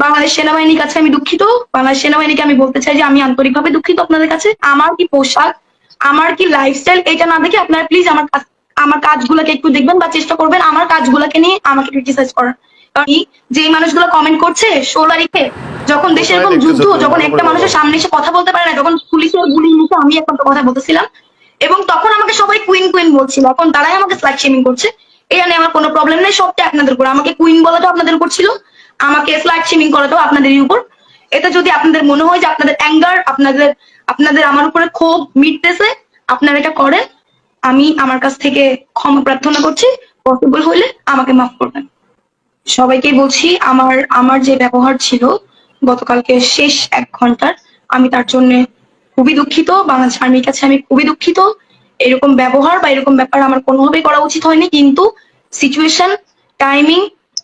বাংলাদেশ সেনাবাহিনীর কাছে আমি দুঃখিত। বাংলাদেশ সেনাবাহিনীকে আমি বলতে চাই যে আমি আন্তরিকভাবে দুঃখিত আপনাদের কাছে। আমার কি পোশাক আমার কি লাইফস্টাইল এটা না দেখে আপনারা প্লিজ আমার কাজ- আমার কাজগুলোকে একটু দেখবেন বা চেষ্টা করবেন আমার কাজগুলোকে নিয়ে আমাকে ক্রিটিসাইজ করার। কারণ যে মানুষগুলো কমেন্ট করছে ষোলো তারিখে যখন দেশে এরকম যুদ্ধ যখন একটা মানুষের সামনে এসে কথা বলতে পারে না যখন পুলিশের গুলি নিতে আমি এখন তো কথা বলতেছিলাম এবং তখন আমাকে সবাই কুইন কুইন বলছিল এখন তারাই আমাকে স্লাইড শেমিং করছে এটা নিয়ে আমার কোনো প্রবলেম নেই সবটা আপনাদের উপর। আমাকে কুইন বলাটা আপনাদের উপর ছিল। আমাকে স্লাইড শেমিং করাটাও আপনাদের উপর। এটা যদি আপনাদের মনে হয় যে আপনাদের অ্যাঙ্গার আপনাদের আপনাদের আমার উপরে ক্ষোভ মিটতেছে, আপনারা এটা করেন। আমি আমার কাছ থেকে ক্ষমা প্রার্থনা করছি। পসিবল হলে আমাকে মাফ করবেন। সবাইকে বলছি, আমার আমার যে ব্যবহার ছিল গতকালকে শেষ এক ঘণ্টার, আমি তার জন্য খুবই দুঃখিত। বাংলাদেশ আর্মির কাছে আমি খুবই দুঃখিত। এরকম ব্যবহার বা এরকম ব্যাপার আমার কোনোভাবেই করা উচিত হয়নি। কিন্তু সিচুয়েশন টাইমিং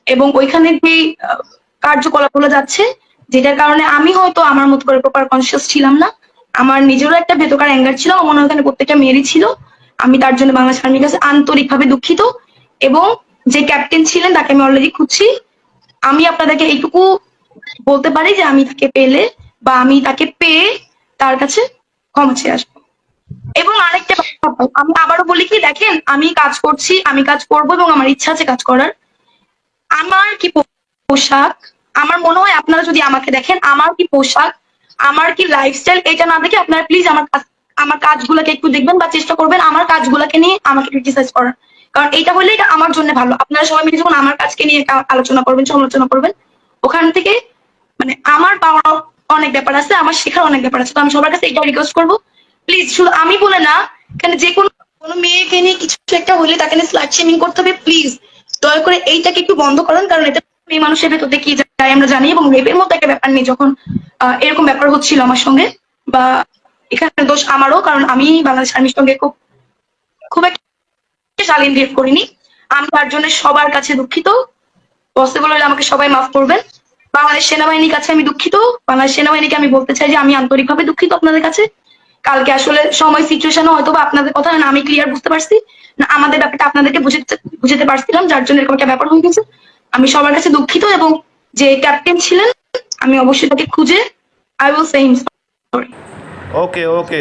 এবং ওইখানে যে আহ, কার্যকলাপগুলো যাচ্ছে যেটার কারণে আমি হয়তো আমার মতো করে প্রপার কনসিয়াস ছিলাম না। আমার নিজেরও একটা ভেতকার অ্যাঙ্গার ছিল আমার ওখানে প্রত্যেকটা মেয়েরই ছিল। আমি তার জন্য বাংলাদেশ আর্মির কাছে আন্তরিকভাবে দুঃখিত এবং যে ক্যাপ্টেন ছিলেন তাকে আমি অলরেডি খুঁজছি। আমি আপনাদেরকে এইটুকু বলতে পারি যে আমি তাকে পেলে বা আমি তাকে পেয়ে তার কাছে ক্ষমা চেয়ে আসব। এবং আরেকটা আমি আবারও বলি কি দেখেন আমি কাজ করছি আমি কাজ করব এবং আমার ইচ্ছা আছে কাজ করার। আমার কি পোশাক? আমার মনে হয় আপনারা যদি আমাকে দেখেন, আমার কি পোশাক? আমার কি লাইফস্টাইল এটা না দেখে আপনারা প্লিজ আমার আমার কাজগুলোকে একটু দেখবেন বা চেষ্টা করবেন আমার কাজগুলোকে নিয়ে আমাকে ক্রিটিসাইজ করার। কারণ এটা হলে এটা আমার জন্য ভালো। আপনারা সবাই মিলে যখন আমার কাজকে নিয়ে আলোচনা করবেন, সমালোচনা করবেন, ওখান থেকে মানে আমার পাওয়ার অনেক ব্যাপার আছে, আমার শেখার অনেক ব্যাপার আছে। তো আমি সবার কাছে এটা রিকোয়েস্ট করব। প্লিজ শুধু আমি বলে না, এখানে যে কোনো কোনো মেয়েকে নিয়ে কিছু একটা হলে তাকে নিয়ে স্লাট শেমিং করতে হবে প্লিজ দয়া করে এইটাকে একটু বন্ধ করুন, কারণ এটা মেয়ে মানুষের ভেতর কি যায় আমরা জানি এবং রেপের মতো একটা ব্যাপার নেই যখন এরকম ব্যাপার হচ্ছিল আমার সঙ্গে, বা এখানে দোষ আমারও, কারণ আমি বাংলাদেশ আর্মির সঙ্গে খুব খুব একটা শালীন বিহেভ করিনি। আমি তার জন্য সবার কাছে দুঃখিত। পসিবল হলে আমাকে সবাই মাফ করবেন। বাংলাদেশ সেনাবাহিনীর কাছে আমি দুঃখিত। বাংলাদেশ সেনাবাহিনীকে আমি বলতে চাই যে আমি আন্তরিকভাবে দুঃখিত আপনাদের কাছে। কালকে আসলে সময় সিচুয়েশন হয়তো বা আপনাদের কথা না, আমি ক্লিয়ার বুঝতে পারছি। না, আমাদের ব্যাপারটা আপনাদেরকে বুঝতে, বুঝাতে পারছিলাম, যার জন্য এরকম একটা ব্যাপার হয়ে গেছে। আমি সবার কাছে দুঃখিত এবং যে ক্যাপ্টেন ছিলেন, আমি অবশ্যই তাকে খুঁজে I will say him sorry okay okay